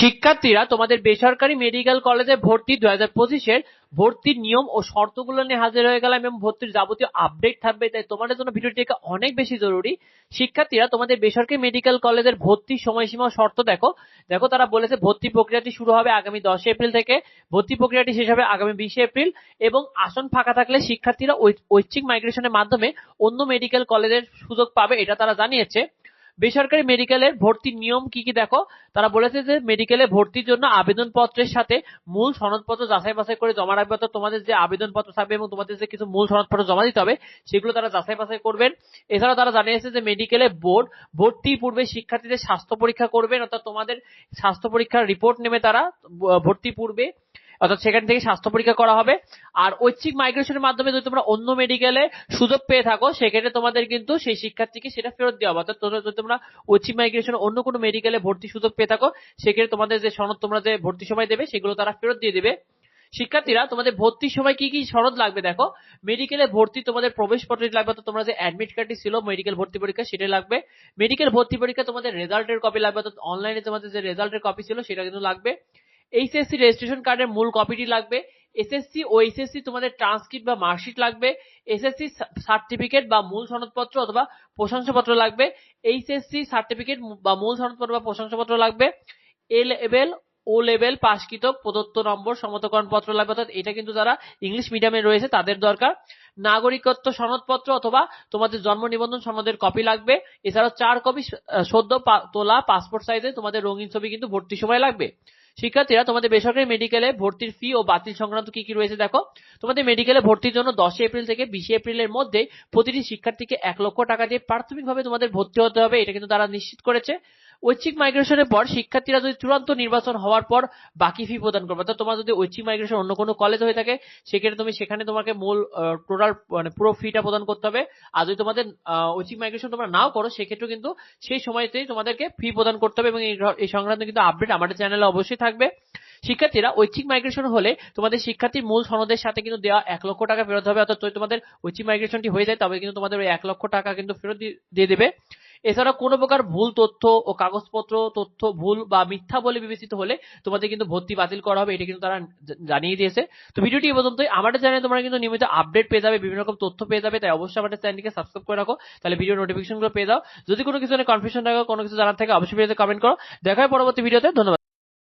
শিক্ষার্থীরা তোমাদের বেসরকারি মেডিকেল কলেজে ভর্তি দু হাজার পঁচিশের ভর্তির নিয়ম ও শর্তগুলো নিয়ে হাজির হয়ে গেলাম এবং ভর্তির যাবতীয় আপডেট থাকবে। তাই তোমাদের জন্য ভিডিওটি অনেক বেশি জরুরি। শিক্ষার্থীরা তোমাদের বেসরকারি মেডিকেল কলেজের ভর্তির সময়সীমা শর্ত দেখো। দেখো, তারা বলেছে ভর্তি প্রক্রিয়াটি শুরু হবে আগামী দশ এপ্রিল থেকে। ভর্তি প্রক্রিয়াটি শেষ হবে আগামী বিশে এপ্রিল এবং আসন ফাঁকা থাকলে শিক্ষার্থীরা ঐচ্ছিক মাইগ্রেশনের মাধ্যমে অন্য মেডিকেল কলেজের সুযোগ পাবে, এটা তারা জানিয়েছে। বেসরকারি মেডিকেলের ভর্তির নিয়ম কি কি দেখো? তারা বলেছে যে মেডিকেলে ভর্তির জন্য আবেদনপত্রের সাথে মূল সনদপত্র যাচাই বাছাই করে জমা রাখবে। অর্থাৎ তোমাদের যে আবেদনপত্র থাকবে এবং তোমাদের যে কিছু মূল সনদপত্র জমা দিতে হবে, সেগুলো তারা যাচাই বাছাই করবেন। এছাড়াও তারা জানিয়েছে যে মেডিকেলে বোর্ড ভর্তি পূর্বে শিক্ষার্থীদের স্বাস্থ্য পরীক্ষা করবেন। অর্থাৎ তোমাদের স্বাস্থ্য পরীক্ষার রিপোর্ট নেবে তারা ভর্তি পূর্বে। অর্থাৎ সেখান থেকে স্বাস্থ্য পরীক্ষা করা হবে। আর ঐচ্ছিক মাইগ্রেশনের মাধ্যমে যদি তোমরা অন্য মেডিকেলে সুযোগ পেয়ে থাকো, সেক্ষেত্রে তোমাদের কিন্তু সেই শিক্ষার্থীকে সেটা ফেরত দেওয়া হবে। অর্থাৎ তোমরা যদি তোমরা ঐচ্ছিক মাইগ্রেশন অন্য কোনো মেডিকেলে ভর্তি সুযোগ পেয়ে থাকো, সেক্ষেত্রে তোমাদের যে সনদ তোমরা যে ভর্তি সময় দেবে, সেগুলো তারা ফেরত দিয়ে দেবে। শিক্ষার্থীরা, তোমাদের ভর্তির সময় কি কি সনদ লাগবে দেখো? মেডিকেলে ভর্তি তোমাদের প্রবেশ প্রবেশপত্রটি লাগবে, অর্থাৎ তোমরা যে অ্যাডমিট কার্ডটি ছিল মেডিকেল ভর্তি পরীক্ষা সেটা লাগবে। মেডিকেল ভর্তি পরীক্ষা তোমাদের রেজাল্টের কপি লাগবে, অর্থাৎ অনলাইনে তোমাদের যে রেজাল্টের কপি ছিল, সেটা কিন্তু লাগবে। এইচএসসি রেজিস্ট্রেশন কার্ডের মূল কপিটি লাগবে। এসএসসি ও এইচএসসি তোমাদের ট্রান্সক্রিপ্ট বা মার্কশিট লাগবে। এসএসসি সার্টিফিকেট বা মূল সনদপত্র অথবা প্রশংসাপত্র লাগবে। এইচএসসি সার্টিফিকেট বা মূল সনদপত্র বা প্রশংসাপত্র লাগবে। এ লেভেল ও লেভেল পাশকৃত প্রদত্ত নম্বর সমতকরণ পত্র লাগবে। অর্থাৎ এটা কিন্তু যারা ইংলিশ মিডিয়ামে রয়েছে, তাদের দরকার। নাগরিকত্ব সনদপত্র অথবা তোমাদের জন্ম নিবন্ধন সনদের কপি লাগবে। এছাড়াও চার কপি সদ্য তোলা পাসপোর্ট সাইজে তোমাদের রঙিন ছবি কিন্তু ভর্তির সময় লাগবে। শিক্ষার্থীরা, তোমাদের বেসরকারি মেডিকেলে ভর্তির ফি ও বাতিল সংক্রান্ত কি কি রয়েছে দেখো। তোমাদের মেডিকেলে ভর্তির জন্য দশই এপ্রিল থেকে বিশে এপ্রিলের মধ্যে প্রতিটি শিক্ষার্থীকে এক লক্ষ টাকা দিয়ে প্রাথমিকভাবে তোমাদের ভর্তি হতে হবে, এটা কিন্তু তারা নিশ্চিত করেছে। ঐচ্ছিক মাইগ্রেশনের পর শিক্ষার্থীরা যদি চূড়ান্ত নির্বাচন হওয়ার পর বাকি ফি প্রদান করবে, অর্থাৎ তোমার যদি ঐচ্ছিক মাইগ্রেশন অন্য কোনো কলেজ হয়ে থাকে, সেক্ষেত্রে তুমি সেখানে তোমাকে মূল টোটাল মানে পুরো ফিটা প্রদান করতে হবে। আর যদি তোমাদের ঐচ্ছিক মাইগ্রেশন তোমরা নাও করো সেক্ষেত্রে কিন্তু সেই সময়তেই তোমাদেরকে ফি প্রদান করতে হবে এবং এই সংক্রান্ত কিন্তু আপডেট আমাদের চ্যানেলে অবশ্যই থাকবে। শিক্ষার্থীরা ঐচ্ছিক মাইগ্রেশন হলে তোমাদের শিক্ষার্থীর মূল সনদের সাথে কিন্তু দেওয়া এক লক্ষ টাকা ফেরত হবে, অর্থাৎ তোমাদের ঐচ্ছিক মাইগ্রেশনটি হয়ে যায়, তবে কিন্তু তোমাদের ওই এক লক্ষ টাকা কিন্তু ফেরত দিয়ে দেবে। এছাড়া কোনো প্রকার ভুল তথ্য ও কাগজপত্র, তথ্য ভুল বা মিথ্যা বলে বিবেচিত হলে তোমাদের কিন্তু ভর্তি বাতিল করা হবে, এটা কিন্তু তারা জানিয়ে দিয়েছে। তো ভিডিওটি এ পর্যন্তই। আমাদের চ্যানেলে তোমরা কিন্তু নিয়মিত আপডেট পেয়ে যাবে, বিভিন্ন রকম তথ্য পেয়ে যাবে, তাই অবশ্যই আমাদের চ্যানেলটিকে সাবস্ক্রাইব করে রাখো। তাহলে ভিডিও নোটিফিকেশনগুলো পেয়ে যাও। যদি কোনো কিছু কনফিউশন থাকে, কোনো কিছু জানার থাকে, অবশ্যই ভিডিওতে কমেন্ট করো। দেখা হয় পরবর্তী ভিডিওতে। ধন্যবাদ।